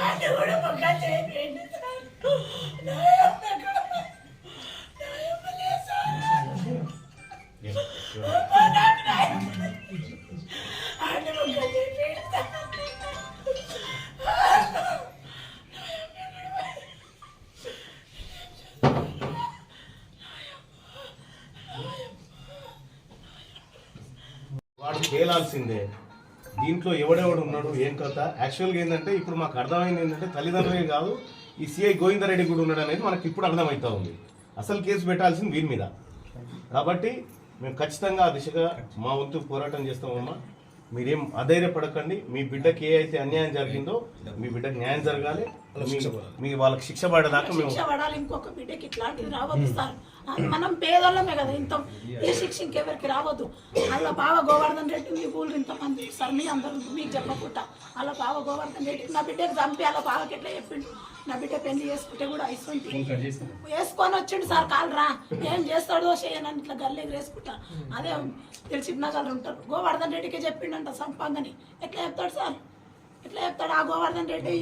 అది కూడా పక్క చేయండి వాడు తేలాల్సిందే దీంట్లో ఎవడెవడు ఉన్నాడు ఏం కథ? యాక్చువల్గా ఏంటంటే ఇప్పుడు మాకు అర్థమైంది ఏంటంటే తల్లిదండ్రులే కాదు ఈ సిఐ గోవిందరెడ్డి కూడా ఉన్నాడు అనేది మనకి ఇప్పుడు అర్థమవుతా ఉంది. అసలు కేసు పెట్టాల్సింది వీరి మీద. కాబట్టి మేము ఖచ్చితంగా ఆ దిశగా మా వంతు పోరాటం చేస్తామమ్మా. మీరేం అధైర్యపడకండి. మీ బిడ్డకి ఏ అయితే అన్యాయం జరిగిందో మీ బిడ్డకి న్యాయం జరగాలి. మీ- మీ వాళ్ళకి శిక్ష పడేదాకా మేము శిక్ష పడాలి ఇంకొక బిడ్డకి ఇట్లాంటిది రావద్దు సార్. మనం పేదోళ్ళమే కదా ఇంత ఈ శిక్ష ఇంకెవరికి రావద్దు. అలా బావ గోవర్ధన్ రెడ్డి మీ ఊళ్ళు ఇంతమంది సార్ మీ అందరూ మీకు చెప్పకుండా అలా బావ గోవర్ధన్ రెడ్డి నా బిడ్డకి చంపి అలా బావకి ఎట్లా చెప్పిండు? నా బిడ్డ పెళ్ళి చేసుకుంటే కూడా ఐసొంటి వేసుకొని వచ్చిండు సార్ కాలు రా ఏం చేస్తాడో చేయనని ఇట్లా గల్లెకి వేసుకుంటా అదే తెలిసిన వాళ్ళు ఉంటారు గోవర్ధన్ రెడ్డికి చెప్పిండంట సంపంగని. ఎట్లా చెప్తాడు సార్? ఎట్లా చెప్తాడు? ఆ గోవర్ధన్ రెడ్డి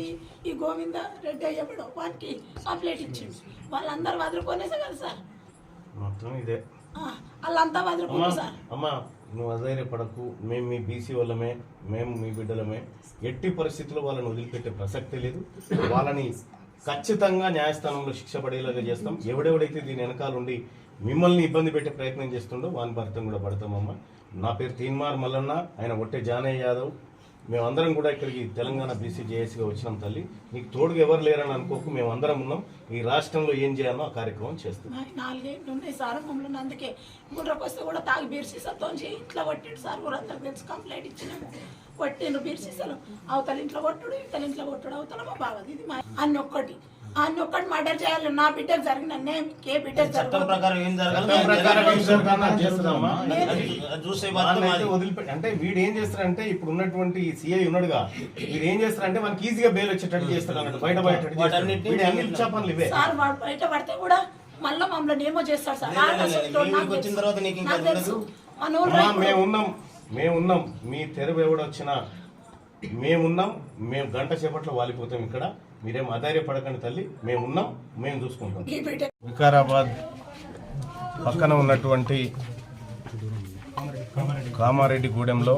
ఈ- గోవింద రెడ్డి అయ్యప్పుడు వానికి కంప్లైంట్ ఇచ్చిండు. వాళ్ళందరూ వదులుకొనేసే కదా సార్. మొత్తం ఇదే. వాళ్ళంతా వదులుకున్నారు సార్. అమ్మా నువ్వు అధైర్యపడకు. మేము మీ బీసీ వాళ్ళమే మేము మీ బిడ్డలమే. ఎట్టి పరిస్థితుల్లో వాళ్ళని వదిలిపెట్టే ప్రసక్తే లేదు. వాళ్ళని ఖచ్చితంగా న్యాయస్థానంలో శిక్ష పడేలాగా చేస్తాం. ఎవడెవడైతే దీని వెనకాల ఉండి మిమ్మల్ని ఇబ్బంది పెట్టే ప్రయత్నం చేస్తుండో వాని భర్తం కూడా పడతామమ్మా. నా పేరు తీన్మార్ మల్లన్న. ఆయన ఒట్టే జానయ్య యాదవ్. మేమందరం కూడా ఇక్కడికి తెలంగాణ బీసీ జేఏసీగా వచ్చినాం తల్లి. నీకు తోడుగా ఎవరు లేరని అనుకోకు. మేము అందరం ఉన్నాం. ఈ రాష్ట్రంలో ఏం చేయాలో ఆ కార్యక్రమం చేస్తాం. నాలుగేళ్ళు ఉన్నాయి సార్. మమ్మల్ని అందుకే గుర్రకు కూడా తాగి సత్తం చేయి. ఇట్లా కొట్టిండు సార్. ఊరందరికి తెలిసి. కంప్లైంట్ ఇచ్చినాము. కొట్టిండు బీర్ సీసాలు అవతల ఇంట్లో కొట్టుడు ఇవతల ఇంట్లో కొట్టుడు అవతల మా బావది ఇది మా అన్ని ఒక్కటి అన్ని ఒక్కటి మర్డర్ చేయాలి నా బిడ్డకు జరిగిన ఏ బిడ్డకు. వదిలిపెట్టి అంటే వీడు ఏం చేస్తారంటే ఇప్పుడు ఉన్నటువంటి సిఐ ఉన్నాడుగా. వీడు ఏం చేస్తారంటే మనకి ఈజీగా బెయిల్ వచ్చేటట్టు అన్నట్టు బయట ఇవే. సార్ వాడు బయట పడితే కూడా మళ్ళీ మమ్మల్ని ఏమో చేస్తాడు సార్. వచ్చిన. తర్వాత నీకు ఇంకా నాకు మేమున్నాం మీ తెరవు ఎవడొచ్చినా మేమున్నాం మేము గంట సేపట్లో వాలిపోతాం ఇక్కడ. మీరేం అధైర్యపడకండి తల్లి మేమున్నాం మేము చూసుకుంటాం. వికారాబాద్ పక్కన ఉన్నటువంటి కామారెడ్డి గూడెంలో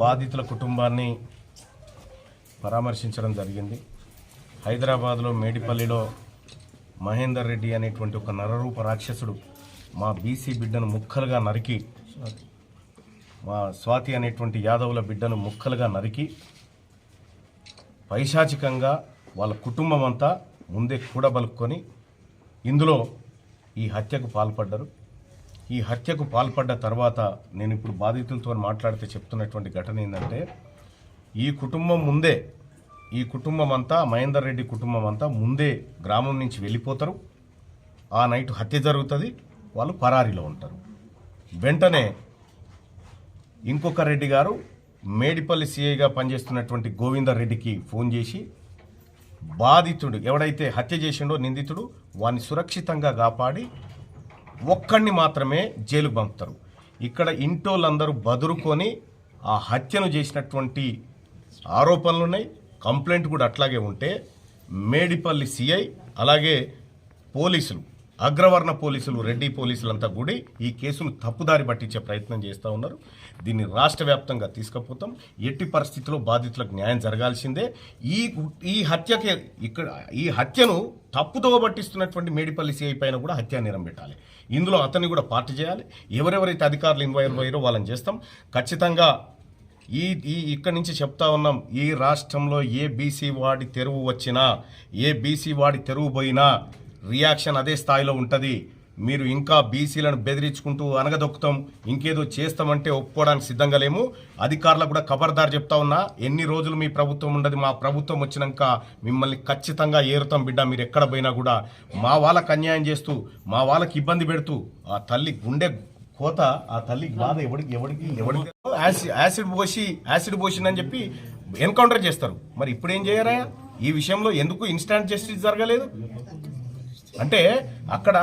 బాధితుల కుటుంబాన్ని పరామర్శించడం జరిగింది. హైదరాబాద్లో మేడిపల్లిలో మహేందర్ రెడ్డి అనేటువంటి ఒక నరరూప రాక్షసుడు మా బీసీ బిడ్డను ముక్కలుగా నరికి మా స్వాతి అనేటువంటి యాదవుల బిడ్డను ముక్కలుగా నరికి పైశాచికంగా వాళ్ళ కుటుంబం అంతా ముందే కూడబలుక్కొని ఇందులో ఈ హత్యకు పాల్పడ్డారు. ఈ హత్యకు పాల్పడ్డ తర్వాత నేను ఇప్పుడు బాధితులతో మాట్లాడితే చెప్తున్నటువంటి ఘటన ఏంటంటే ఈ కుటుంబం ముందే ఈ కుటుంబం అంతా మహేందర్ రెడ్డి కుటుంబం అంతా ముందే గ్రామం నుంచి వెళ్ళిపోతారు. ఆ నైట్ హత్య జరుగుతుంది. వాళ్ళు పరారీలో ఉంటారు. వెంటనే ఇంకొక రెడ్డి గారు మేడిపల్లి సీఐగా పనిచేస్తున్నటువంటి గోవిందరెడ్డికి ఫోన్ చేసి బాధితుడు ఎవడైతే హత్య చేసిండో నిందితుడు వాన్ని సురక్షితంగా కాపాడి ఒక్కడిని మాత్రమే జైలుకు పంపుతారు. ఇక్కడ ఇంటోళ్ళందరూ బదురుకొని ఆ హత్యను చేసినటువంటి ఆరోపణలు ఉన్నాయి. కంప్లైంట్ కూడా అట్లాగే ఉంటే మేడిపల్లి సిఐ అలాగే పోలీసులు అగ్రవర్ణ పోలీసులు రెడ్డి పోలీసులంతా కూడా ఈ కేసును తప్పుదారి పట్టించే ప్రయత్నం చేస్తూ ఉన్నారు. దీన్ని రాష్ట్ర వ్యాప్తంగా తీసుకుపోతాం. ఎట్టి పరిస్థితుల్లో బాధితులకు న్యాయం జరగాల్సిందే. ఈ ఈ హత్యకి ఇక్కడ ఈ హత్యను తప్పుదోవ పట్టిస్తున్నటువంటి మేడిపల్లి సిఐ పైన కూడా హత్యా నేరం పెట్టాలి. ఇందులో అతన్ని కూడా పార్టీ చేయాలి. ఎవరెవరైతే అధికారులు ఇన్వాల్వ్ అయ్యారో వాళ్ళని చేస్తాం. ఖచ్చితంగా ఈ ఈ ఇక్కడి నుంచి చెప్తా ఉన్నాం. ఈ రాష్ట్రంలో ఏ బీసీ వాడి తెరువు వచ్చినా ఏ బీసీ వాడి తెరువు పోయినా రియాక్షన్ అదే స్థాయిలో ఉంటుంది. మీరు ఇంకా బీసీలను బెదిరించుకుంటూ అనగదొక్కుతాం. ఇంకేదో చేస్తామంటే ఒప్పుకోవడానికి సిద్ధంగా లేము. అధికారులకు కూడా ఖబర్దార్ చెప్తా ఉన్నా ఎన్ని రోజులు మీ ప్రభుత్వం ఉండదు మా ప్రభుత్వం వచ్చినాక మిమ్మల్ని ఖచ్చితంగా ఏరుతాం బిడ్డ మీరు ఎక్కడ పోయినా కూడా. మా వాళ్ళకి అన్యాయం చేస్తూ మా వాళ్ళకి ఇబ్బంది పెడుతూ ఆ తల్లి గుండె కోత ఆ తల్లి బాధ ఎవడికి ఎవడికి ఎవడికి యాసిడ్ యాసిడ్ పోసి యాసిడ్ పోసిందని చెప్పి ఎన్కౌంటర్ చేస్తారు. మరి ఇప్పుడు ఏం చేయరా? ఈ విషయంలో ఎందుకు ఇన్స్టాంట్ జస్టిస్ జరగలేదు? అంటే అక్కడ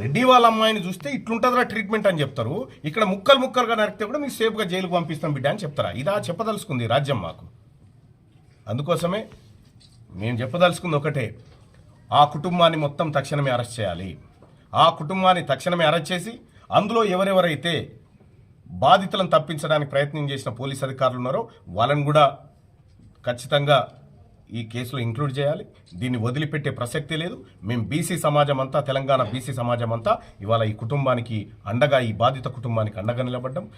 రెడ్డి వాళ్ళ అమ్మాయిని చూస్తే ఇట్లుంటుందిరా ట్రీట్మెంట్ అని చెప్తారు. ఇక్కడ ముక్కలు ముక్కలుగా నరికితే కూడా మీకు సేఫ్గా జైలుకు పంపిస్తాం బిడ్డ అని చెప్తారా? ఇదా చెప్పదలుచుకుంది రాజ్యం మాకు. అందుకోసమే మేము చెప్పదలుచుకుంది ఒకటే. ఆ కుటుంబాన్ని మొత్తం తక్షణమే అరెస్ట్ చేయాలి. ఆ కుటుంబాన్ని తక్షణమే అరెస్ట్ చేసి అందులో ఎవరెవరైతే బాధితులను తప్పించడానికి ప్రయత్నం చేసిన పోలీస్ అధికారులు ఉన్నారో వాళ్ళని కూడా ఖచ్చితంగా ఈ కేసులో ఇంక్లూడ్ చేయాలి. దీన్ని వదిలిపెట్టే ప్రసక్తి లేదు. మేము బీసీ సమాజం అంతా తెలంగాణ బీసీ సమాజం అంతా ఇవాళ ఈ కుటుంబానికి అండగా ఈ బాధిత కుటుంబానికి అండగా నిలబడ్డం.